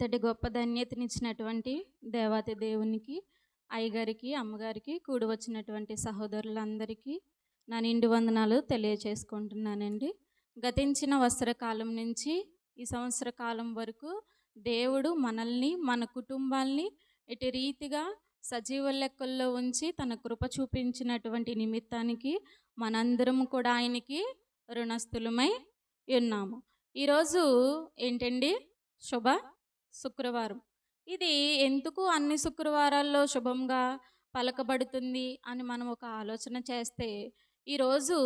ఇంతటి గొప్ప ధన్యతనిచ్చినటువంటి దేవాతి దేవునికి అయ్యగారికి అమ్మగారికి కూడి వచ్చినటువంటి సహోదరులందరికీ నా నిండు వందనాలు తెలియచేసుకుంటున్నానండి. గతించిన వస్త్రకాలం నుంచి ఈ సంవత్సర కాలం వరకు దేవుడు మనల్ని మన కుటుంబాల్ని ఇటు రీతిగా సజీవ లెక్కల్లో ఉంచి తన కృప చూపించినటువంటి నిమిత్తానికి మనందరం కూడా ఆయనకి రుణస్థులమై ఉన్నాము. ఈరోజు ఏంటండి? శుభ శుక్రవారం. ఇది ఎందుకు అన్ని శుక్రవారాల్లో శుభంగా పలకబడుతుంది అని మనం ఒక ఆలోచన చేస్తే ఈరోజు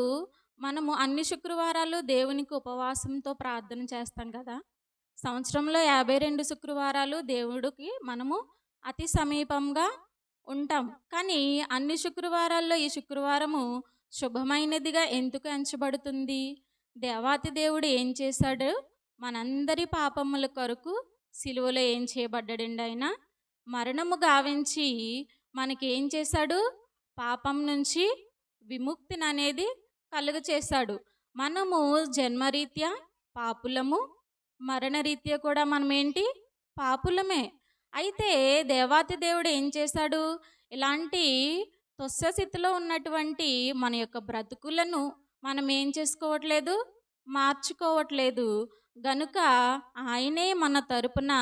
మనము అన్ని శుక్రవారాలు దేవునికి ఉపవాసంతో ప్రార్థన చేస్తాం కదా? సంవత్సరంలో యాభై రెండు శుక్రవారాలు దేవుడికి మనము అతి సమీపంగా ఉంటాం. కానీ అన్ని శుక్రవారాల్లో ఈ శుక్రవారము శుభమైనదిగా ఎందుకు ఎంచబడుతుంది? దేవాతి దేవుడు ఏం చేశాడు? మనందరి పాపముల కొరకు సిలువలో ఏం చేయబడ్డాడండి ఆయన మరణము గావించి మనకి ఏం చేశాడు? పాపం నుంచి విముక్తిని అనేది కలుగ చేశాడు. మనము జన్మరీత్యా పాపులము? మరణరీత్యా కూడా మనం ఏంటి పాపులమే. అయితే దేవాతి దేవుడు ఏం చేశాడు? ఇలాంటి తొస్స స్థితిలో ఉన్నటువంటి మన యొక్క బ్రతుకులను మనం ఏం చేసుకోవట్లేదు? మార్చుకోవట్లేదు. గనుక ఆయనే మన తరపున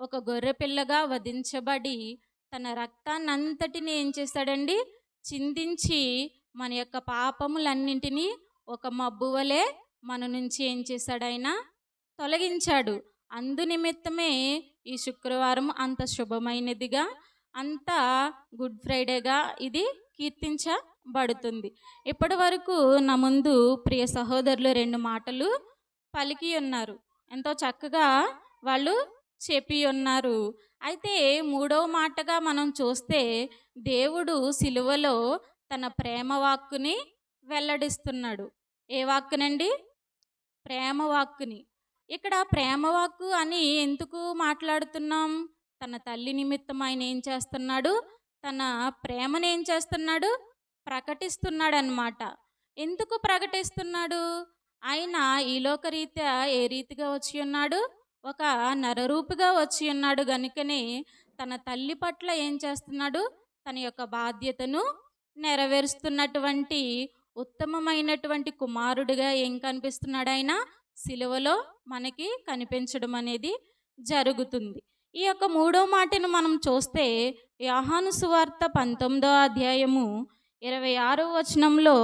ఒక గొర్రెపిల్లగా వధించబడి తన రక్తాన్నంతటిని ఏం చేశాడండి చిందించి మన యొక్క పాపములన్నింటినీ ఒక మబ్బు వలె మన నుంచి ఏం చేశాడు ఆయన తొలగించాడు. అందు నిమిత్తమే ఈ శుక్రవారం అంత శుభమైనదిగా అంత గుడ్ ఫ్రైడేగా ఇది కీర్తించబడుతుంది. ఇప్పటి వరకు నా ముందు ప్రియ సహోదరులు రెండు మాటలు పలికి ఉన్నారు. ఎంతో చక్కగా వాళ్ళు చెప్పి ఉన్నారు. అయితే మూడవ మాటగా మనం చూస్తే దేవుడు సిలువలో తన ప్రేమ వాక్కుని వెల్లడిస్తున్నాడు. ఏ వాక్కునండి? ప్రేమ వాక్కుని. ఇక్కడ ప్రేమ వాక్కు అని ఎందుకు మాట్లాడుతున్నాం? తన తల్లి నిమిత్తం ఆయన ఏం చేస్తున్నాడు? తన ప్రేమను ఏం చేస్తున్నాడు? ప్రకటిస్తున్నాడు అన్నమాట ఎందుకు ప్రకటిస్తున్నాడు? ఆయన ఈ లోకరీత్యా ఏ రీతిగా వచ్చి ఉన్నాడు? ఒక నరరూపిగా వచ్చి ఉన్నాడు. గనుకనే తన తల్లి పట్ల ఏం చేస్తున్నాడు? తన యొక్క బాధ్యతను నెరవేరుస్తున్నటువంటి ఉత్తమమైనటువంటి కుమారుడిగా ఏం కనిపిస్తున్నాడు ఆయన? సిలువలో మనకి కనిపించడం అనేది జరుగుతుంది. ఈ యొక్క మూడో మాటను మనం చూస్తే యోహాను సువార్త పంతొమ్మిదో అధ్యాయము ఇరవై ఆరో వచనంలో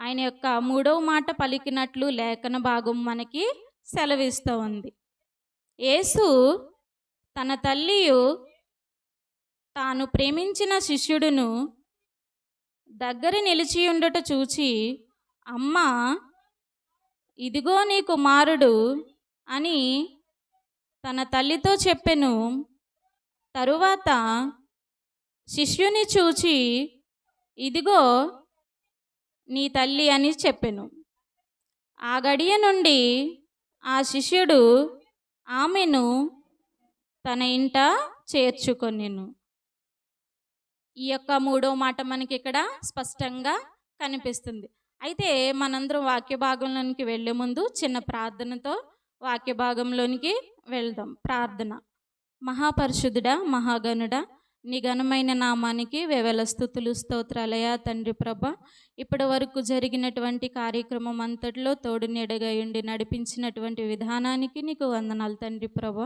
ఆయన యొక్క మూడవ మాట పలికినట్లు లేఖన భాగం మనకి సెలవిస్తూ ఉంది. యేసు తన తల్లియు తాను ప్రేమించిన శిష్యుడును దగ్గర నిలిచి ఉండట చూచి అమ్మ ఇదిగో నీ కుమారుడు అని తన తల్లితో చెప్పెను. తరువాత శిష్యుని చూచి ఇదిగో నీ తల్లి అని చెప్పెను. ఆ గడియ నుండి ఆ శిష్యుడు ఆమెను తన ఇంట చేర్చుకొనిను. ఈ యొక్క మూడో మాట మనకి ఇక్కడ స్పష్టంగా కనిపిస్తుంది. అయితే మనందరం వాక్య భాగంలోనికి వెళ్ళే ముందు చిన్న ప్రార్థనతో వాక్య భాగంలోనికి వెళ్దాం. ప్రార్థన. మహాపరిశుద్ధుడా మహాగణుడా నీ ఘనమైన నామానికి వేవేల స్థుతులు స్తోత్రాలయ తండ్రి ప్రభ ఇప్పటి వరకు జరిగినటువంటి కార్యక్రమం అంతటిలో తోడు నీడగా ఉండి నడిపించినటువంటి విధానానికి నీకు వందనాలు తండ్రి ప్రభ.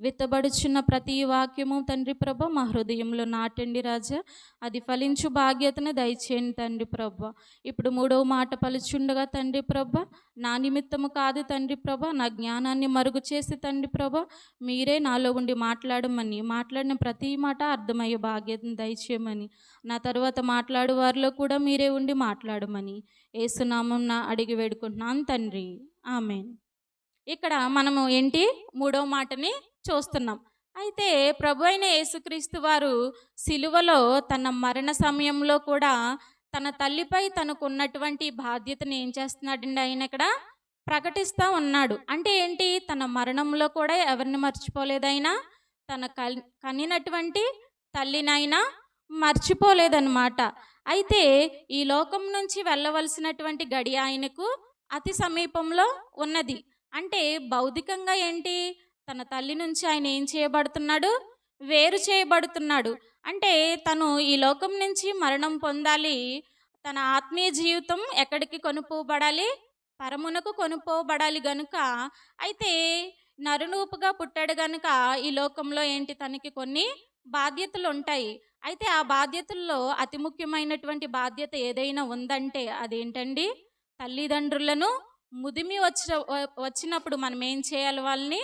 విత్తబడుచున్న ప్రతి వాక్యము తండ్రి ప్రభ మా హృదయంలో నాటండి రాజా. అది ఫలించు బాధ్యతను దయచేయండి తండ్రి ప్రభ. ఇప్పుడు మూడవ మాట పలుచుండగా తండ్రి ప్రభ నా నిమిత్తము కాదు తండ్రి ప్రభ నా జ్ఞానాన్ని మరుగు చేసి తండ్రి ప్రభ మీరే నాలో ఉండి మాట్లాడమని మాట్లాడిన ప్రతి మాట అర్థమయ్యే బాధ్యతను దయచేయమని. నా తర్వాత మాట్లాడు వారిలో కూడా మీరే ఉండి మాట్లాడమని ఏసునామం నా అడిగి వేడుకుంటున్నాను తండ్రి. ఆమె ఇక్కడ మనము ఏంటి? మూడో మాటని చూస్తున్నాం. అయితే ప్రభు అయిన యేసుక్రీస్తు వారు సిలువలో తన మరణ సమయంలో కూడా తన తల్లిపై తనకున్నటువంటి బాధ్యతను ఏం చేస్తున్నాడండి ఆయన ఇక్కడ? ప్రకటిస్తూ ఉన్నాడు. అంటే ఏంటి? తన మరణంలో కూడా ఎవరిని మర్చిపోలేదైనా తన కల్ కనినటువంటి తల్లినైనా మర్చిపోలేదన్నమాట. అయితే ఈ లోకం నుంచి వెళ్ళవలసినటువంటి గడి ఆయనకు అతి సమీపంలో ఉన్నది. అంటే భౌతికంగా ఏంటి? తన తల్లి నుంచి ఆయన ఏం చేయబడుతున్నాడు? వేరు చేయబడుతున్నాడు. అంటే తను ఈ లోకం నుంచి మరణం పొందాలి. తన ఆత్మీయ జీవితం ఎక్కడికి కొనుక్కోబడాలి పరమునకు కొనుక్కోబడాలి గనుక. అయితే నరునూపుగా పుట్టాడు గనుక ఈ లోకంలో ఏంటి తనకి కొన్ని బాధ్యతలు ఉంటాయి అయితే ఆ బాధ్యతల్లో అతి ముఖ్యమైనటువంటి బాధ్యత ఏదైనా ఉందంటే అదేంటండి? తల్లిదండ్రులను ముదిమి వచ్చిన వచ్చినప్పుడు మనం ఏం చేయాలి వాళ్ళని?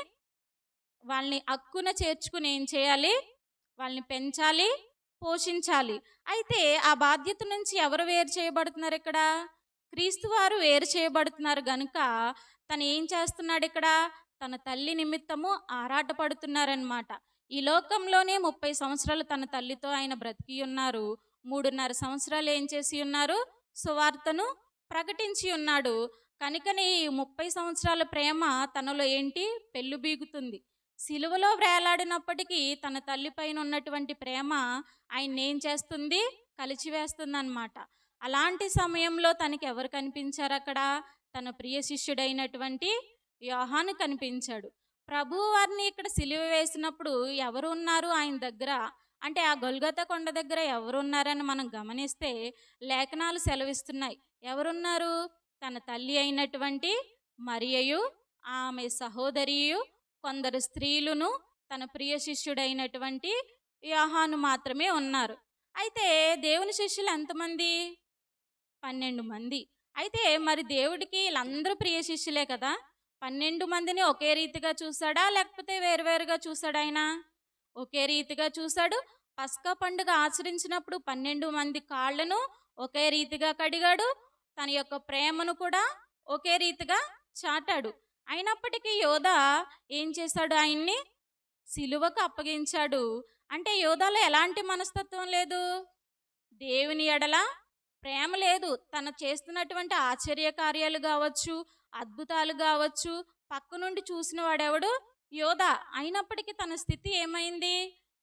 వాళ్ళని అక్కున చేర్చుకుని ఏం చేయాలి? వాళ్ళని పెంచాలి పోషించాలి. అయితే ఆ బాధ్యత నుంచి ఎవరు వేరు చేయబడుతున్నారు ఇక్కడ? క్రీస్తు వారు వేరు చేయబడుతున్నారు గనుక తను ఏం చేస్తున్నాడు ఇక్కడ? తన తల్లి నిమిత్తము ఆరాటపడుతున్నారనమాట ఈ లోకంలోనే ముప్పై సంవత్సరాలు తన తల్లితో ఆయన బ్రతికి ఉన్నారు. మూడున్నర సంవత్సరాలు ఏం చేసి ఉన్నారు? సువార్తను ప్రకటించి ఉన్నాడు. కనుకనే ఈ ముప్పై సంవత్సరాల ప్రేమ తనలో ఏంటి? పెళ్ళు బీగుతుంది. సిలువలో వేలాడినప్పటికీ తన తల్లి పైన ఉన్నటువంటి ప్రేమ ఆయన ఏం చేస్తుంది? కలిచివేస్తుంది అనమాట అలాంటి సమయంలో తనకి ఎవరు కనిపించారు అక్కడ తన ప్రియ శిష్యుడైనటువంటి యోహాను కనిపించాడు. ప్రభువు వారిని ఇక్కడ సిలువ వేసినప్పుడు ఎవరు ఉన్నారు ఆయన దగ్గర? అంటే ఆ గొల్గత కొండ దగ్గర ఎవరు ఉన్నారని మనం గమనిస్తే లేఖనాలు సెలవిస్తున్నాయి. ఎవరున్నారు? తన తల్లి అయినటువంటి మరియయు ఆమె సహోదరియు కొందరు స్త్రీలును తన ప్రియ శిష్యుడైనటువంటి వ్యూహాను మాత్రమే ఉన్నారు. అయితే దేవుని శిష్యులు ఎంతమంది? పన్నెండు మంది. అయితే మరి దేవుడికి వీళ్ళందరూ ప్రియ శిష్యులే కదా? పన్నెండు మందిని ఒకే రీతిగా చూసాడా లేకపోతే వేరువేరుగా చూశాడా ఆయన? ఒకే రీతిగా చూశాడు. పస్కా పండుగ ఆచరించినప్పుడు పన్నెండు మంది కాళ్ళను ఒకే రీతిగా కడిగాడు. తన యొక్క ప్రేమను కూడా ఒకే రీతిగా చాటాడు. అయినప్పటికీ యోధ ఏం చేశాడు ఆయన్ని? సిలువకు అప్పగించాడు. అంటే యోధాలో ఎలాంటి మనస్తత్వం లేదు. దేవుని ఎడల ప్రేమ లేదు. తను చేస్తున్నటువంటి ఆశ్చర్య కార్యాలు కావచ్చు అద్భుతాలు కావచ్చు. పక్క నుండి చూసిన వాడెవడు? యోధ. అయినప్పటికీ తన స్థితి ఏమైంది?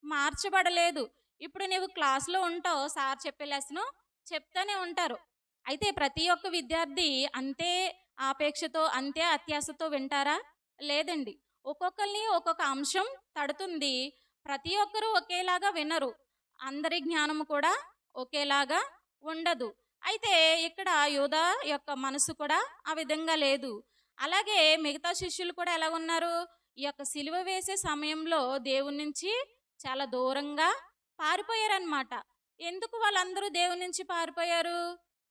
మార్చబడలేదు. ఇప్పుడు నీవు క్లాస్లో ఉంటావు. సార్ చెప్పే లెసను చెప్తానే ఉంటారు. అయితే ప్రతి ఒక్క విద్యార్థి అంతే ఆపేక్షతో అంతే అత్యాశతో వింటారా? లేదండి. ఒక్కొక్కరిని ఒక్కొక్క అంశం తడుతుంది. ప్రతి ఒక్కరూ ఒకేలాగా వినరు. అందరి జ్ఞానము కూడా ఒకేలాగా ఉండదు. అయితే ఇక్కడ యోధ యొక్క మనసు కూడా ఆ విధంగా లేదు. అలాగే మిగతా శిష్యులు కూడా ఎలా ఉన్నారు? ఈ యొక్క సిలువ వేసే సమయంలో దేవుని నుంచి చాలా దూరంగా పారిపోయారనమాట ఎందుకు వాళ్ళందరూ దేవుని నుంచి పారిపోయారు?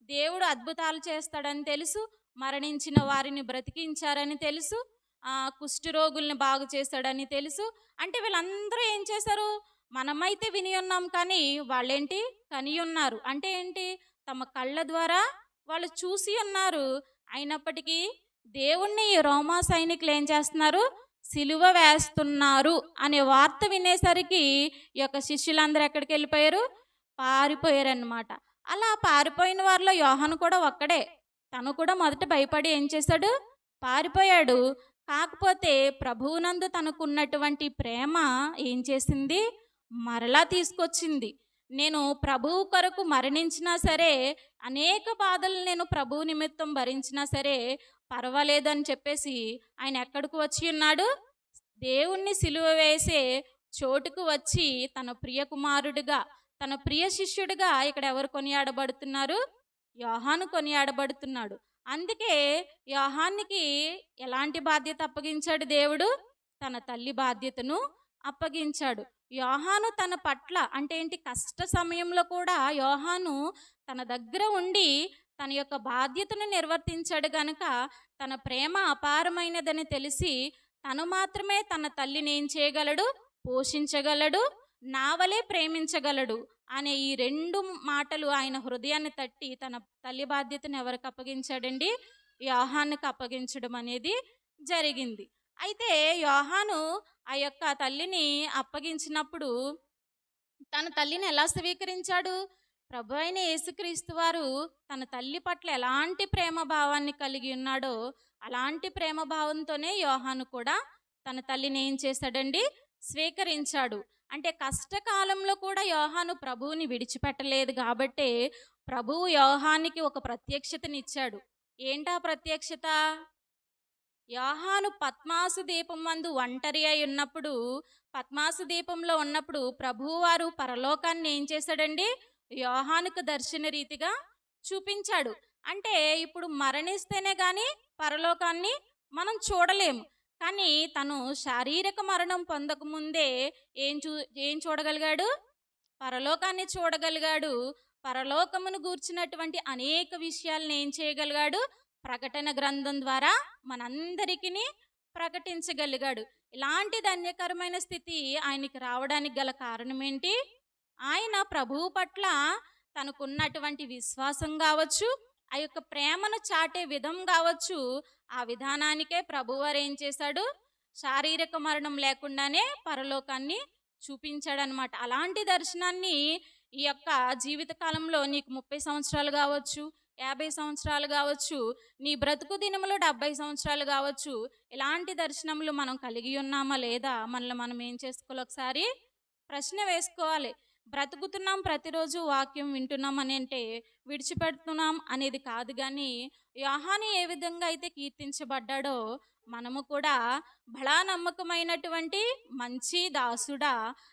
దేవుడు అద్భుతాలు చేస్తాడని తెలుసు మరణించిన వారిని బ్రతికించారని తెలుసు ఆ కుష్ఠరోగుల్ని బాగు చేస్తాడని తెలుసు. అంటే వీళ్ళందరూ ఏం చేశారు? మనమైతే విని ఉన్నాం కానీ వాళ్ళేంటి? కని ఉన్నారు అంటే ఏంటి? తమ కళ్ళ ద్వారా వాళ్ళు చూసి ఉన్నారు. అయినప్పటికీ దేవుణ్ణి ఈ రోమా సైనికులు ఏం చేస్తున్నారు? సిలువ వేస్తున్నారు అనే వార్త వినేసరికి ఈ యొక్క శిష్యులందరూ ఎక్కడికి వెళ్ళిపోయారు? పారిపోయారన్నమాట. అలా పారిపోయిన వారిలో యోహను కూడా ఒక్కడే. తను కూడా మొదట భయపడి ఏం చేశాడు? పారిపోయాడు. కాకపోతే ప్రభువునందు తనకున్నటువంటి ప్రేమ ఏం చేసింది? మరలా తీసుకొచ్చింది. నేను ప్రభువు కొరకు మరణించినా సరే అనేక బాధలు నేను ప్రభువు నిమిత్తం భరించినా సరే పర్వాలేదని చెప్పేసి ఆయన ఎక్కడికి వచ్చి ఉన్నాడు? దేవుణ్ణి సిలువ వేసే చోటుకు వచ్చి తన ప్రియ కుమారుడిగా తన ప్రియ శిష్యుడిగా ఇక్కడ ఎవరు కొనియాడబడుతున్నారు? యోహాను కొనియాడబడుతున్నాడు. అందుకే యోహాన్నికి ఎలాంటి బాధ్యత అప్పగించాడు దేవుడు? తన తల్లి బాధ్యతను అప్పగించాడు. యోహాను తన పట్ల అంటే ఏంటి? కష్ట సమయంలో కూడా యోహాను తన దగ్గర ఉండి తన యొక్క బాధ్యతను నిర్వర్తించాడు గనుక తన ప్రేమ అపారమైనదని తెలిసి తను మాత్రమే తన తల్లిని ఏం చేయగలడు? పోషించగలడు? నావలే ప్రేమించగలడు? అనే ఈ రెండు మాటలు ఆయన హృదయాన్ని తట్టి తన తల్లి బాధ్యతను ఎవరికి అప్పగించాడండి? యోహానికి అప్పగించడం అనేది జరిగింది. అయితే యోహాను ఆ యొక్క తల్లిని అప్పగించినప్పుడు తన తల్లిని ఎలా స్వీకరించాడు? ప్రభు అయిన యేసుక్రీస్తు వారు తన తల్లి పట్ల ఎలాంటి ప్రేమ భావాన్ని కలిగి ఉన్నాడో అలాంటి ప్రేమ భావంతోనే యోహాను కూడా తన తల్లిని ఏం చేశాడండి? స్వీకరించాడు. అంటే కష్టకాలంలో కూడా యోహాను ప్రభువుని విడిచిపెట్టలేదు కాబట్టే ప్రభువు యోహానికి ఒక ప్రత్యక్షతనిచ్చాడు. ఏంటా ప్రత్యక్షత? యోహాను పద్మాసు దీపం మందు ఒంటరి అయి ఉన్నప్పుడు పద్మాసు దీపంలో ఉన్నప్పుడు ప్రభువారు పరలోకాన్ని ఏం చేశాడండి? యోహానుకు దర్శన రీతిగా చూపించాడు. అంటే ఇప్పుడు మరణిస్తేనే కానీ పరలోకాన్ని మనం చూడలేము. కానీ తను శారీరక మరణం పొందకముందే ఏం చూ ఏం చూడగలిగాడు? పరలోకాన్ని చూడగలిగాడు. పరలోకమును గూర్చినటువంటి అనేక విషయాలను ఏం చేయగలిగాడు? ప్రకటన గ్రంథం ద్వారా మనందరికీ ప్రకటించగలిగాడు. ఇలాంటి ధన్యకరమైన స్థితి ఆయనకి రావడానికి గల కారణం ఏంటి ఆయన ప్రభువు పట్ల తనకున్నటువంటి విశ్వాసం కావచ్చు ఆ యొక్క ప్రేమను చాటే విధం కావచ్చు ఆ విధానానికే ప్రభువారు ఏం చేశాడు? శారీరక మరణం లేకుండానే పరలోకాన్ని చూపించాడనమాట అలాంటి దర్శనాన్ని ఈ యొక్క జీవితకాలంలో నీకు ముప్పై సంవత్సరాలు కావచ్చు యాభై సంవత్సరాలు కావచ్చు నీ బ్రతుకు దినములో డెబ్బై సంవత్సరాలు కావచ్చు ఇలాంటి దర్శనములు మనం కలిగి ఉన్నామా లేదా? మనల్ని మనం ఏం చేసుకోవాలి ఒకసారి? ప్రశ్న వేసుకోవాలి. బ్రతుకుతున్నాం ప్రతిరోజు వాక్యం వింటున్నాం అని అంటే విడిచిపెడుతున్నాం అనేది కాదు కానీ యోహాని ఏ విధంగా అయితే కీర్తించబడ్డాడో మనము కూడా బలా నమ్మకమైనటువంటి మంచి దాసుడా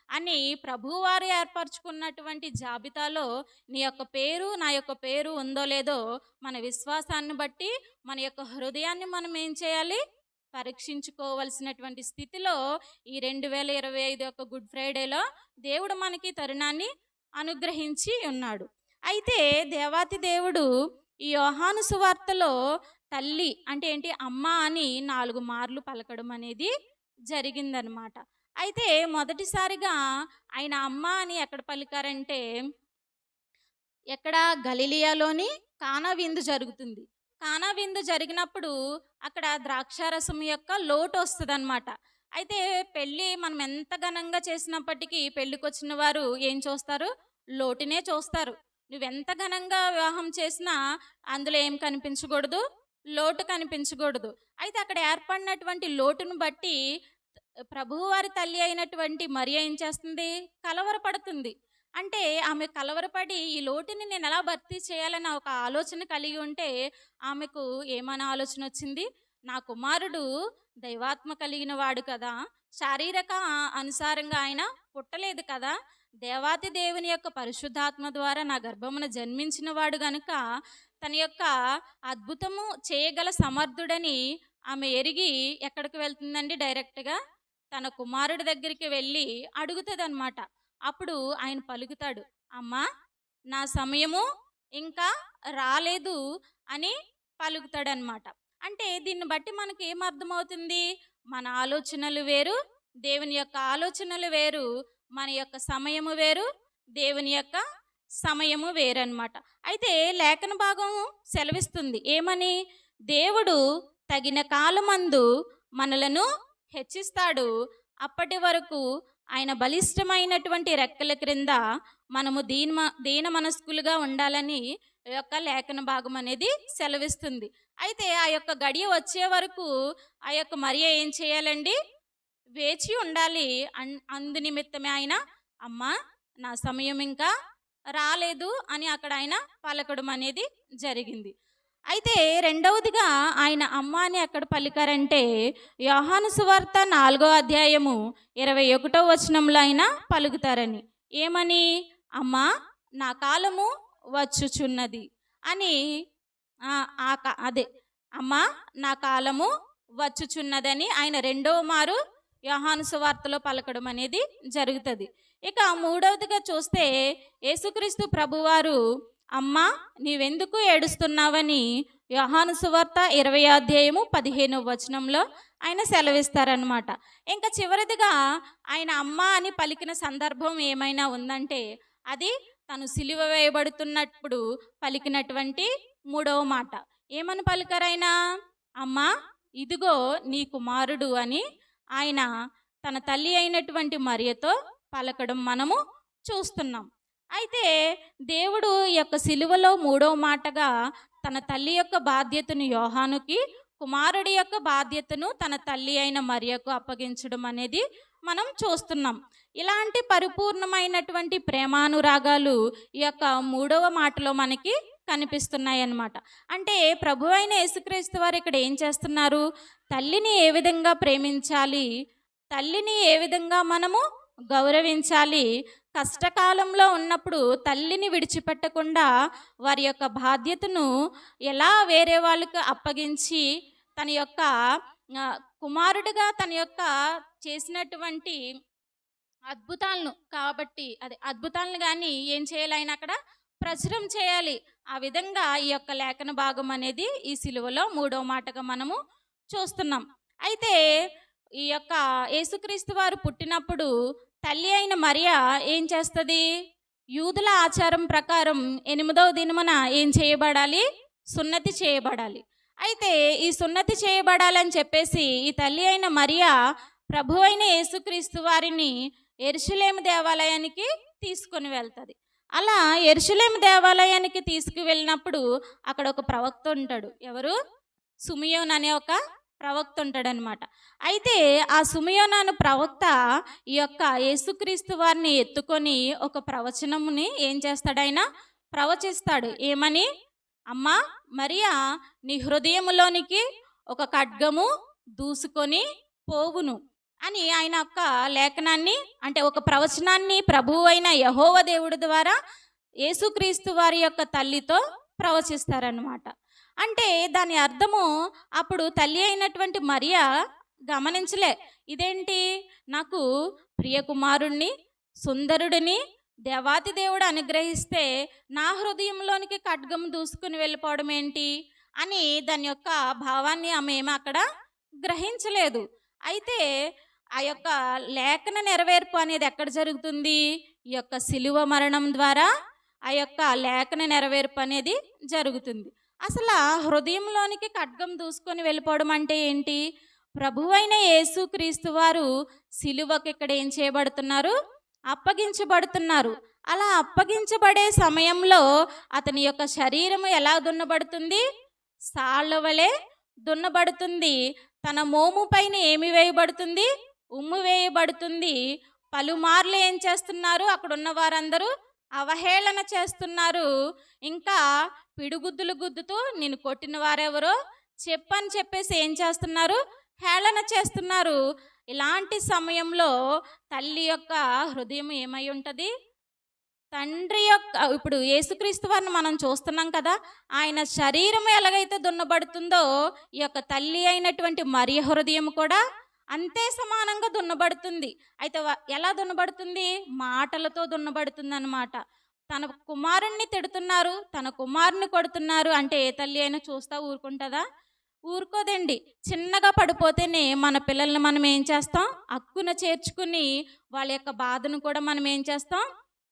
అని ప్రభువారు ఏర్పరచుకున్నటువంటి జాబితాలో నీ యొక్క పేరు నా యొక్క పేరు ఉందో లేదో మన విశ్వాసాన్ని బట్టి మన యొక్క హృదయాన్ని మనం ఏం చేయాలి? పరీక్షించుకోవలసినటువంటి స్థితిలో ఈ రెండు వేల ఇరవై ఐదు యొక్క గుడ్ ఫ్రైడేలో దేవుడు మనకి తరుణాన్ని అనుగ్రహించి ఉన్నాడు. అయితే దేవాతి దేవుడు ఈ యోహాను సువార్తలో తల్లి అంటే ఏంటి? అమ్మ అని నాలుగు మార్లు పలకడం అనేది జరిగిందనమాట. అయితే మొదటిసారిగా ఆయన అమ్మ అని ఎక్కడ పలికారంటే ఎక్కడ గలిలియాలోని కానా విందు జరుగుతుంది. కానా విందు జరిగినప్పుడు అక్కడ ద్రాక్షారసం యొక్క లోటు వస్తుంది అయితే పెళ్ళి మనం ఎంత ఘనంగా చేసినప్పటికీ పెళ్ళికి వచ్చిన వారు ఏం చూస్తారు? లోటునే చూస్తారు. నువ్వెంత ఘనంగా వివాహం చేసినా అందులో ఏం కనిపించకూడదు? లోటు కనిపించకూడదు. అయితే అక్కడ ఏర్పడినటువంటి లోటును బట్టి ప్రభువారి తల్లి అయినటువంటి మరి ఏం చేస్తుంది? కలవరపడుతుంది. అంటే ఆమె కలవరపడి ఈ లోటుని నేను ఎలా భర్తీ చేయాలని ఒక ఆలోచన కలిగి ఉంటే ఆమెకు ఏమైనా ఆలోచన వచ్చింది? నా కుమారుడు దైవాత్మ కలిగిన వాడు కదా. శారీరక అనుసారంగా ఆయన పుట్టలేదు కదా. దేవాతి దేవుని యొక్క పరిశుద్ధాత్మ ద్వారా నా గర్భమున జన్మించిన వాడు గనుక తన యొక్క అద్భుతము చేయగల సమర్థుడని ఆమె ఎరిగి ఎక్కడికి వెళ్తుందండి? డైరెక్ట్గా తన కుమారుడి దగ్గరికి వెళ్ళి అడుగుతుంది అనమాట అప్పుడు ఆయన పలుకుతాడు అమ్మా నా సమయము ఇంకా రాలేదు అని పలుకుతాడనమాట అంటే దీన్ని బట్టి మనకి ఏం అర్థమవుతుంది? మన ఆలోచనలు వేరు దేవుని యొక్క ఆలోచనలు వేరు మన యొక్క సమయము వేరు దేవుని యొక్క సమయము వేరన్నమాట. అయితే లేఖన భాగం సెలవిస్తుంది. ఏమని? దేవుడు తగిన కాలమందు మనలను హెచ్చిస్తాడు. అప్పటి వరకు ఆయన బలిష్టమైనటువంటి రెక్కల క్రింద మనము దీన దీన మనస్కులుగా ఉండాలని యొక్క లేఖన భాగం అనేది సెలవిస్తుంది. అయితే ఆ యొక్క గడియ వచ్చే వరకు ఆ యొక్క మరియ ఏం చేయాలండి? వేచి ఉండాలి. అందు నిమిత్తమే ఆయన అమ్మ నా సమయం ఇంకా రాలేదు అని అక్కడ ఆయన పలకడం అనేది జరిగింది. అయితే రెండవదిగా ఆయన అమ్మ అని అక్కడ పలికారంటే యోహాను సువార్త నాలుగో అధ్యాయము ఇరవై ఒకటో వచనంలో ఆయన పలుకుతారని. ఏమని? అమ్మా నా కాలము వచ్చుచున్నది అని ఆ, అదే అమ్మా నా కాలము వచ్చుచున్నదని ఆయన రెండవ మారు యోహాను సువార్తలో పలకడం అనేది జరుగుతుంది. ఇక మూడవదిగా చూస్తే యేసుక్రీస్తు ప్రభువారు అమ్మా నీవెందుకు ఏడుస్తున్నావని? యోహాను సువార్త ఇరవై అధ్యాయము పదిహేను వచనంలో ఆయన సెలవిస్తారనమాట ఇంకా చివరిదిగా ఆయన అమ్మ అని పలికిన సందర్భం ఏమైనా ఉందంటే అది తను సిలువ వేయబడుతున్నప్పుడు పలికినటువంటి మూడవ మాట. ఏమని పలికారైనా అమ్మా ఇదిగో నీ కుమారుడు అని ఆయన తన తల్లి అయినటువంటి మరియతో పలకడం మనము చూస్తున్నాం. అయితే దేవుడు ఈ యొక్క సిలువలో మూడవ మాటగా తన తల్లి యొక్క బాధ్యతను యోహానుకి కుమారుడి యొక్క బాధ్యతను తన తల్లి అయిన మరియకు అప్పగించడం అనేది మనం చూస్తున్నాం. ఇలాంటి పరిపూర్ణమైనటువంటి ప్రేమానురాగాలు ఈ యొక్క మూడవ మాటలో మనకి కనిపిస్తున్నాయి అన్నమాట అంటే ప్రభు అయిన యేసుక్రీస్తు వారు ఇక్కడ ఏం చేస్తున్నారు? తల్లిని ఏ విధంగా ప్రేమించాలి? తల్లిని ఏ విధంగా మనము గౌరవించాలి. కష్టకాలంలో ఉన్నప్పుడు తల్లిని విడిచిపెట్టకుండా వారి యొక్క బాధ్యతను ఎలా వేరే వాళ్ళకు అప్పగించి తన యొక్క కుమారుడిగా తన యొక్క చేసినటువంటి అద్భుతాలను కాబట్టి అదే అద్భుతాలను కానీ ఏం చేయాలి ఆయన అక్కడ? ప్రచురం చేయాలి. ఆ విధంగా ఈ యొక్క లేఖన భాగం అనేది ఈ సిలువలో మూడో మాటగా మనము చూస్తున్నాం. అయితే ఈ యొక్క యేసుక్రీస్తు వారు పుట్టినప్పుడు తల్లి అయిన మరియా ఏం చేస్తుంది? యూదుల ఆచారం ప్రకారం ఎనిమిదవ దినమున ఏం చేయబడాలి? సున్నతి చేయబడాలి. అయితే ఈ సున్నతి చేయబడాలని చెప్పేసి ఈ తల్లి అయిన మరియా ప్రభు అయిన యేసుక్రీస్తు వారిని ఎరుషులేము దేవాలయానికి తీసుకొని వెళ్తుంది. అలా ఎరుషులేము దేవాలయానికి తీసుకువెళ్ళినప్పుడు అక్కడ ఒక ప్రవక్త ఉంటాడు. ఎవరు? సుమియోన్ అనే ఒక ప్రవక్త ఉంటాడనమాట అయితే ఆ సుమయోనాను ప్రవక్త ఈ యొక్క యేసుక్రీస్తు వారిని ఎత్తుకొని ఒక ప్రవచనముని ఏం చేస్తాడు ఆయన ప్రవచిస్తాడు. ఏమని? అమ్మా మరియా నీ హృదయములోనికి ఒక ఖడ్గము దూసుకొని పోవును అని ఆయన యొక్క లేఖనాన్ని అంటే ఒక ప్రవచనాన్ని ప్రభువు అయిన యహోవ దేవుడి ద్వారా యేసుక్రీస్తు వారి యొక్క తల్లితో ప్రవచిస్తారనమాట. అంటే దాని అర్థము అప్పుడు తల్లి అయినటువంటి మరియా గమనించలే. ఇదేంటి? నాకు ప్రియకుమారుణ్ణి సుందరుడిని దేవాతి దేవుడు అనుగ్రహిస్తే నా హృదయంలోనికి ఖడ్గం దూసుకుని వెళ్ళిపోవడం ఏంటి? అని దాని యొక్క భావాన్ని ఆమె ఏమీ అక్కడ గ్రహించలేదు. అయితే ఆ యొక్క లేఖన నెరవేర్పు అనేది ఎక్కడ జరుగుతుంది? ఈ యొక్క శిలువ మరణం ద్వారా ఆ యొక్క లేఖన నెరవేర్పు అనేది జరుగుతుంది. అసలు ఆ హృదయంలోనికి ఖడ్గం దూసుకొని వెళ్ళిపోవడం అంటే ఏంటి? ప్రభువైన యేసుక్రీస్తు వారు సిలువకి ఇక్కడ ఏం చేయబడుతున్నారు? అప్పగించబడుతున్నారు. అలా అప్పగించబడే సమయంలో అతని యొక్క శరీరం ఎలా దున్నబడుతుంది? సాళ్ళవలే దున్నబడుతుంది. తన మోము పైన ఏమి వేయబడుతుంది? ఉమ్ము వేయబడుతుంది. పలుమార్లు ఏం చేస్తున్నారు? అక్కడ ఉన్న వారందరూ అవహేళన చేస్తున్నారు. ఇంకా పిడుగుద్దులు గుద్దుతూ నేను కొట్టిన వారెవరో చెప్పని చెప్పేసి ఏం చేస్తున్నారు? హేళన చేస్తున్నారు. ఇలాంటి సమయంలో తల్లి యొక్క హృదయం ఏమై ఉంటుంది? తండ్రి యొక్క ఇప్పుడు యేసుక్రీస్తు వారిని మనం చూస్తున్నాం కదా ఆయన శరీరం ఎలాగైతే దున్నబడుతుందో ఈ యొక్క తల్లి అయినటువంటి మరియ హృదయం కూడా అంతే సమానంగా దున్నబడుతుంది. అయితే ఎలా దున్నబడుతుంది? మాటలతో దున్నబడుతుంది అనమాట తన కుమారుణ్ణి తిడుతున్నారు తన కుమారుని కొడుతున్నారు అంటే ఏ తల్లి అయినా చూస్తా ఊరుకుంటుందా? ఊరుకోదండి. చిన్నగా పడిపోతేనే మన పిల్లల్ని మనం ఏం చేస్తాం? అక్కున చేర్చుకుని వాళ్ళ యొక్క బాధను కూడా మనం ఏం చేస్తాం?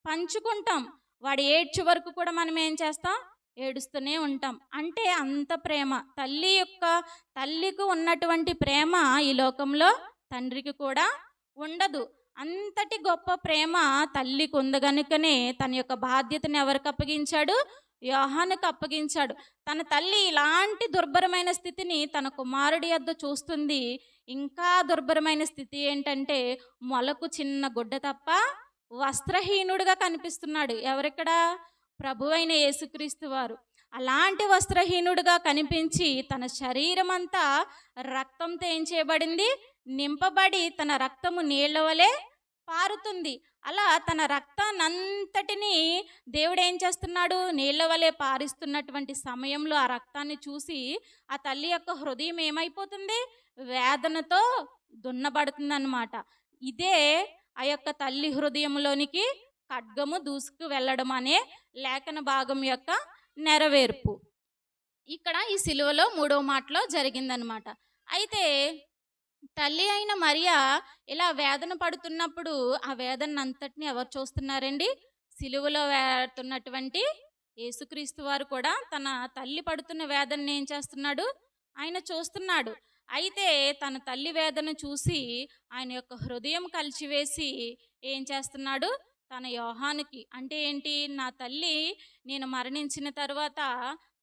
పంచుకుంటాం. వాడు ఏడ్చి వరకు కూడా మనం ఏం చేస్తాం? ఏడుస్తూనే ఉంటాం. అంటే అంత ప్రేమ. తల్లి యొక్క తల్లికి ఉన్నటువంటి ప్రేమ ఈ లోకంలో తండ్రికి కూడా ఉండదు. అంతటి గొప్ప ప్రేమ తల్లికి ఉంది కనుకనే తన యొక్క బాధ్యతను ఎవరికి అప్పగించాడు? యోహానుకు అప్పగించాడు. తన తల్లి ఇలాంటి దుర్భరమైన స్థితిని తన కుమారుడి యొద్ద చూస్తుంది. ఇంకా దుర్భరమైన స్థితి ఏంటంటే మొలకు చిన్న గుడ్డ తప్ప వస్త్రహీనుడిగా కనిపిస్తున్నాడు. ఎవరిక్కడ? ప్రభు అయిన యేసుక్రీస్తు వారు. అలాంటి వస్త్రహీనుడిగా కనిపించి తన శరీరం అంతా రక్తంతో ఏం చేయబడింది నింపబడి తన రక్తము నీళ్ళ వలె పారుతుంది. అలా తన రక్తాన్నంతటిని దేవుడు ఏం చేస్తున్నాడు? నీళ్ళ వలె పారిస్తున్నటువంటి సమయంలో ఆ రక్తాన్ని చూసి ఆ తల్లి యొక్క హృదయం ఏమైపోతుంది? వేదనతో దున్నబడుతుందన్నమాట. ఇదే ఆ యొక్క తల్లి హృదయంలోనికి ఖడ్గము దూసుకు వెళ్ళడం అనే లేఖన భాగం యొక్క నెరవేర్పు. ఇక్కడ ఈ సిలువలో మూడో మాటలో జరిగిందనమాట అయితే తల్లి అయిన మరియా ఇలా వేదన పడుతున్నప్పుడు ఆ వేదన అంతటిని ఎవరు చూస్తున్నారండి? సిలువలో వేడుతున్నటువంటి యేసుక్రీస్తు వారు కూడా తన తల్లి పడుతున్న వేదనని ఏం చేస్తున్నాడు? ఆయన చూస్తున్నాడు. అయితే తన తల్లి వేదన చూసి ఆయన యొక్క హృదయం కలిచివేసి ఏం చేస్తున్నాడు? తన యోహానుకి. అంటే ఏంటి? నా తల్లి నేను మరణించిన తర్వాత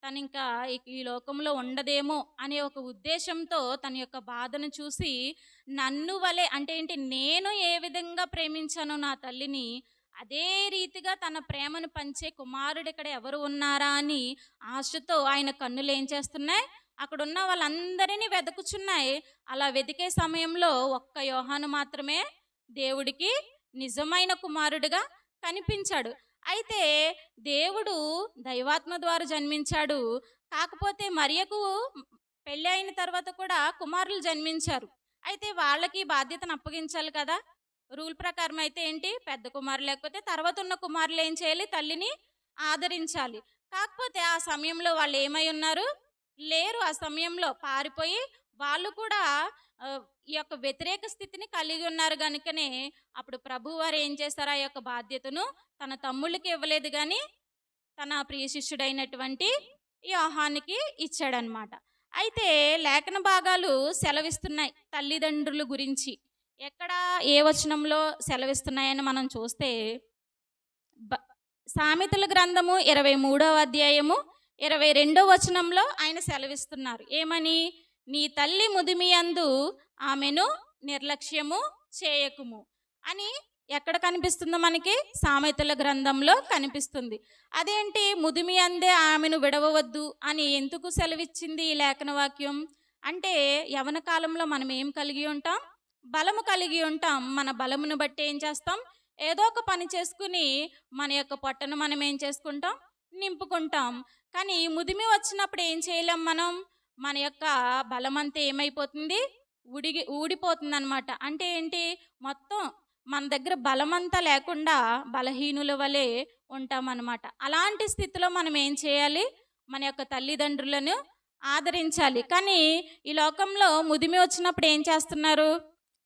తను ఇంకా ఈ- ఈ లోకంలో ఉండదేమో అనే ఒక ఉద్దేశంతో తన యొక్క బాధను చూసి నన్ను వలె అంటే ఏంటి? నేను ఏ విధంగా ప్రేమించానో నా తల్లిని అదే రీతిగా తన ప్రేమను పంచే కుమారుడు ఇక్కడ ఎవరు ఉన్నారా అని ఆశతో ఆయన కన్నులు ఏం చేస్తున్నాయి? అక్కడ ఉన్న వాళ్ళందరినీ వెతుకుచున్నాయి. అలా వెతికే సమయంలో ఒక్క యోహాను మాత్రమే దేవుడికి నిజమైన కుమారుడుగా కనిపించాడు. అయితే దేవుడు దైవాత్మ ద్వారా జన్మించాడు. కాకపోతే మరియకు పెళ్ళి అయిన తర్వాత కూడా కుమారులు జన్మించారు. అయితే వాళ్ళకి బాధ్యతను అప్పగించాలి కదా? రూల్ ప్రకారం అయితే ఏంటి? పెద్ద కుమారులు లేకపోతే తర్వాత ఉన్న కుమారులు ఏం చేయాలి? తల్లిని ఆదరించాలి. కాకపోతే ఆ సమయంలో వాళ్ళు ఏమై ఉన్నారు? లేరు. ఆ సమయంలో పారిపోయి వాళ్ళు కూడా ఈ యొక్క వ్యతిరేక స్థితిని కలిగి ఉన్నారు కనుకనే అప్పుడు ప్రభు వారు ఏం చేశారు? ఆ యొక్క బాధ్యతను తన తమ్ముళ్ళకి ఇవ్వలేదు కానీ తన ప్రియ శిష్యుడైనటువంటి ఈ ఆహానికి ఇచ్చాడనమాట అయితే లేఖన భాగాలు సెలవిస్తున్నాయి తల్లిదండ్రుల గురించి. ఎక్కడ ఏ వచనంలో సెలవిస్తున్నాయని మనం చూస్తే బ- సామెతల గ్రంథము ఇరవై మూడవ అధ్యాయము ఇరవై రెండో వచనంలో ఆయన సెలవిస్తున్నారు. ఏమని? నీ తల్లి ముదిమియందు ఆమెను నిర్లక్ష్యము చేయకుము. అని ఎక్కడ కనిపిస్తుందో మనకి? సామెతల గ్రంథంలో కనిపిస్తుంది. అదేంటి? ముదిమి అందే ఆమెను విడవవద్దు అని ఎందుకు సెలవిచ్చింది ఈ లేఖన వాక్యం అంటే యవన కాలంలో మనం ఏం కలిగి ఉంటాం? బలము కలిగి ఉంటాం. మన బలమును బట్టి ఏం చేస్తాం? ఏదో ఒక పని చేసుకుని మన యొక్క పొట్టను మనం ఏం చేసుకుంటాం? నింపుకుంటాం. కానీ ముదిమి వచ్చినప్పుడు ఏం చేయలేం మనం? మన యొక్క బలమంతా ఏమైపోతుంది? ఉడిగి ఊడిపోతుంది అనమాట అంటే ఏంటి? మొత్తం మన దగ్గర బలమంతా లేకుండా బలహీనుల వలె ఉంటామన్నమాట. అలాంటి స్థితిలో మనం ఏం చేయాలి? మన యొక్క తల్లిదండ్రులను ఆదరించాలి. కానీ ఈ లోకంలో ముదిమి వచ్చినప్పుడు ఏం చేస్తున్నారు?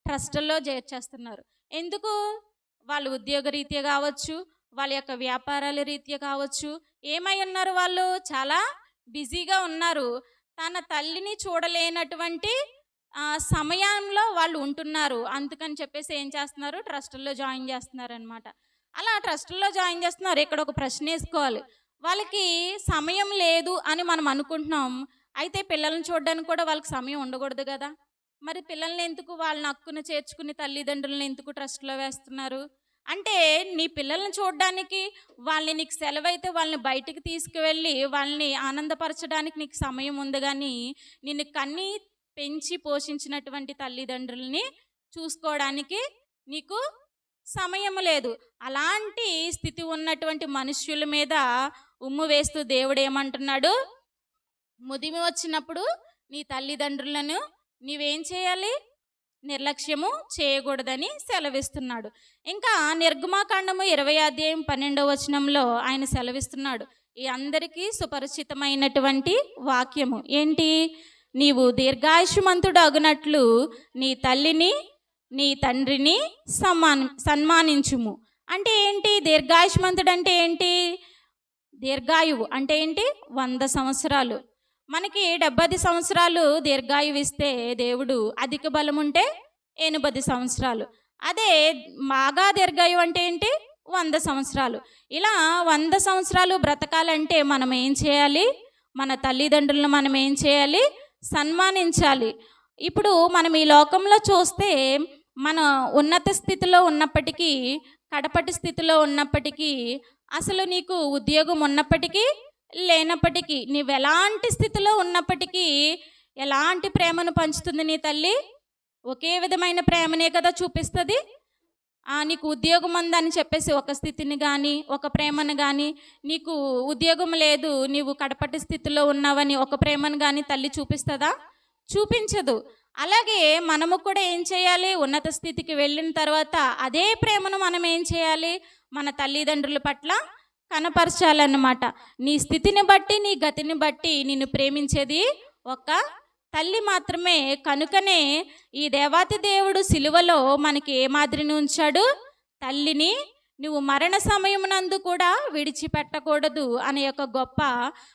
ట్రస్టుల్లో చేర్చేస్తున్నారు. ఎందుకు? వాళ్ళు ఉద్యోగ రీత్యా కావచ్చు వాళ్ళ యొక్క వ్యాపారాల రీత్యా కావచ్చు. ఏమై ఉన్నారు వాళ్ళు? చాలా బిజీగా ఉన్నారు. తన తల్లిని చూడలేనటువంటి సమయంలో వాళ్ళు ఉంటున్నారు. అందుకని చెప్పేసి ఏం చేస్తున్నారు? ట్రస్టుల్లో జాయిన్ చేస్తున్నారు అనమాట అలా ట్రస్టుల్లో జాయిన్ చేస్తున్నారు. ఇక్కడ ఒక ప్రశ్న వేసుకోవాలి. వాళ్ళకి సమయం లేదు అని మనం అనుకుంటున్నాం. అయితే పిల్లల్ని చూడడానికి కూడా వాళ్ళకి సమయం ఉండకూడదు కదా. మరి పిల్లల్ని ఎందుకు వాళ్ళని హక్కును చేర్చుకుని తల్లిదండ్రులను ఎందుకు ట్రస్ట్లో వేస్తున్నారు? అంటే నీ పిల్లల్ని చూడడానికి వాళ్ళని నీకు సెలవైతే వాళ్ళని బయటికి తీసుకువెళ్ళి వాళ్ళని ఆనందపరచడానికి నీకు సమయం ఉంది కానీ నిన్ను కన్ని పెంచి పోషించినటువంటి తల్లిదండ్రుల్ని చూసుకోవడానికి నీకు సమయం లేదు. అలాంటి స్థితి ఉన్నటువంటి మనుష్యుల మీద ఉమ్ము వేస్తూ దేవుడు ఏమంటున్నాడు? ముదిమి వచ్చినప్పుడు నీ తల్లిదండ్రులను నీవేం చేయాలి? నిర్లక్ష్యము చేయకూడదని సెలవిస్తున్నాడు. ఇంకా నిర్గమాకాండము ఇరవై అధ్యాయం పన్నెండవ వచనంలో ఆయన సెలవిస్తున్నాడు. ఈ అందరికీ సుపరిచితమైనటువంటి వాక్యము. ఏంటి? నీవు దీర్ఘాయుషమంతుడు అగునట్లు నీ తల్లిని నీ తండ్రిని సమ్మాన్ సన్మానించుము. అంటే ఏంటి? దీర్ఘాయుషమంతుడు అంటే ఏంటి? దీర్ఘాయువు అంటే ఏంటి? వంద సంవత్సరాలు. మనకి డెబ్బది సంవత్సరాలు దీర్ఘాయువు ఇస్తే దేవుడు అధిక బలం ఉంటే ఎనభది సంవత్సరాలు. అదే బాగా దీర్ఘాయువు అంటే ఏంటి? వంద సంవత్సరాలు. ఇలా వంద సంవత్సరాలు బ్రతకాలంటే మనం ఏం చేయాలి? మన తల్లిదండ్రులను మనం ఏం చేయాలి? సన్మానించాలి. ఇప్పుడు మనం ఈ లోకంలో చూస్తే మన ఉన్నత స్థితిలో ఉన్నప్పటికీ కడపటి స్థితిలో ఉన్నప్పటికీ అసలు నీకు ఉద్యోగం ఉన్నప్పటికీ లేనప్పటికీ నీవు ఎలాంటి స్థితిలో ఉన్నప్పటికీ ఎలాంటి ప్రేమను పంచుతుంది నీ తల్లి? ఒకే విధమైన ప్రేమనే కదా చూపిస్తుంది. నీకు ఉద్యోగం ఉందని చెప్పేసి ఒక స్థితిని కానీ ఒక ప్రేమను కానీ నీకు ఉద్యోగం లేదు నీవు కడపటి స్థితిలో ఉన్నావని ఒక ప్రేమను కానీ తల్లి చూపిస్తుందా? చూపించదు. అలాగే మనము కూడా ఏం చేయాలి? ఉన్నత స్థితికి వెళ్ళిన తర్వాత అదే ప్రేమను మనం ఏం చేయాలి? మన తల్లిదండ్రుల పట్ల కనపరచాలన్నమాట. నీ స్థితిని బట్టి నీ గతిని బట్టి నిన్ను ప్రేమించేది ఒక తల్లి మాత్రమే. కనుకనే ఈ దేవాతి దేవుడు సిలువలో మనకి ఏ మాదిరిని ఉంచాడు? తల్లిని నువ్వు మరణ సమయమునందు కూడా విడిచిపెట్టకూడదు అనే యొక్క గొప్ప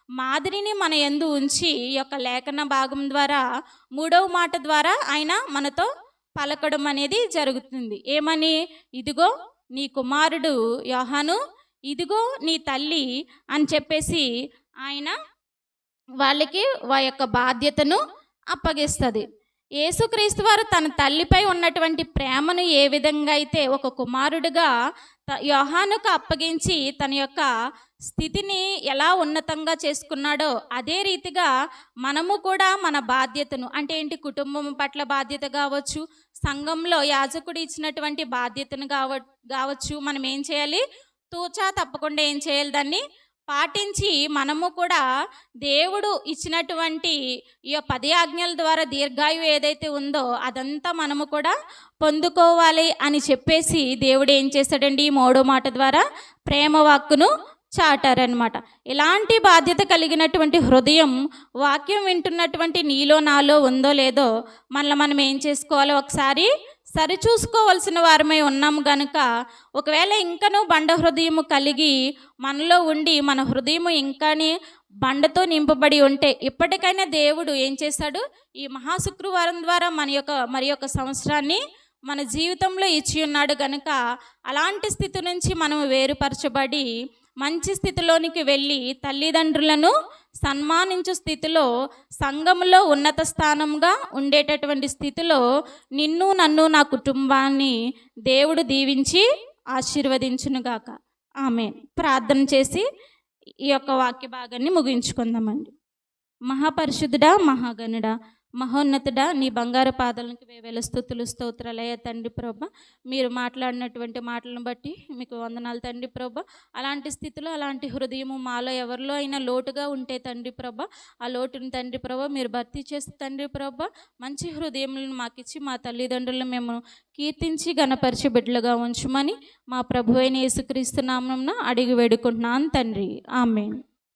మాదిరిని మన ఎందు ఉంచి ఈ యొక్క లేఖన భాగం ద్వారా మూడవ మాట ద్వారా ఆయన మనతో పలకడం అనేది జరుగుతుంది. ఏమని? ఇదిగో నీ కుమారుడు యోహాను ఇదిగో నీ తల్లి అని చెప్పేసి ఆయన వాళ్ళకి వారి యొక్క బాధ్యతను అప్పగిస్తుంది. యేసుక్రీస్తు వారు తన తల్లిపై ఉన్నటువంటి ప్రేమను ఏ విధంగా అయితే ఒక కుమారుడిగా త- యోహానుకు అప్పగించి తన యొక్క స్థితిని ఎలా ఉన్నతంగా చేసుకున్నాడో అదే రీతిగా మనము కూడా మన బాధ్యతను అంటే ఏంటి కుటుంబం పట్ల బాధ్యత కావచ్చు సంఘంలో యాజకుడు ఇచ్చినటువంటి బాధ్యతను కావ కావచ్చు మనం ఏం చేయాలి? తూచా తప్పకుండా ఏం చేయాలి దాన్ని? పాటించి మనము కూడా దేవుడు ఇచ్చినటువంటి ఈ పది ఆజ్ఞల ద్వారా దీర్ఘాయువు ఏదైతే ఉందో అదంతా మనము కూడా పొందుకోవాలి అని చెప్పేసి దేవుడు ఏం చేశాడండి ఈ మూడో మాట ద్వారా ప్రేమ వాక్కును చాటారనమాట ఇలాంటి బాధ్యత కలిగినటువంటి హృదయం వాక్యం వింటున్నటువంటి నీలో నాలో ఉందో లేదో మనల్ని మనం ఏం చేసుకోవాలో ఒకసారి సరిచూసుకోవలసిన వారమై ఉన్నాము గనుక ఒకవేళ ఇంకనూ బండ హృదయము కలిగి మనలో ఉండి మన హృదయము ఇంకానే బండతో నింపబడి ఉంటే ఇప్పటికైనా దేవుడు ఏం చేశాడు? ఈ మహాశుక్రవారం ద్వారా మన యొక్క మరి యొక్క సంవత్సరాన్ని మన జీవితంలో ఇచ్చి ఉన్నాడు గనుక అలాంటి స్థితి నుంచి మనం వేరుపరచబడి మంచి స్థితిలోనికి వెళ్ళి తల్లిదండ్రులను సన్మానించు స్థితిలో సంఘంలో ఉన్నత స్థానంగా ఉండేటటువంటి స్థితిలో నిన్ను నన్ను నా కుటుంబాన్ని దేవుడు దీవించి ఆశీర్వదించునుగాక. ఆమె ప్రార్థన చేసి ఈ యొక్క వాక్య భాగాన్ని ముగించుకుందామండి. మహాపరిశుద్ధుడా మహాగణుడా మహోన్నతుడా నీ బంగారు పాదాలకు వేవేల స్థుతులు స్తోత్రాలయ్య తండ్రి ప్రభ. మీరు మాట్లాడినటువంటి మాటలను బట్టి మీకు వందనాలు తండ్రి ప్రభ. అలాంటి స్థితిలో అలాంటి హృదయము మాలో ఎవరిలో అయినా లోటుగా ఉంటే తండ్రి ప్రభ ఆ లోటుని తండ్రి ప్రభ మీరు భర్తీ చేసి తండ్రి ప్రభ మంచి హృదయములను మాకిచ్చి మా తల్లిదండ్రులను మేము కీర్తించి గణపరిచి బిడ్డలుగా ఉంచమని మా ప్రభు అయిన యేసుక్రీస్తు నామం అడిగి వేడుకుంటున్నాను తండ్రి. ఆమె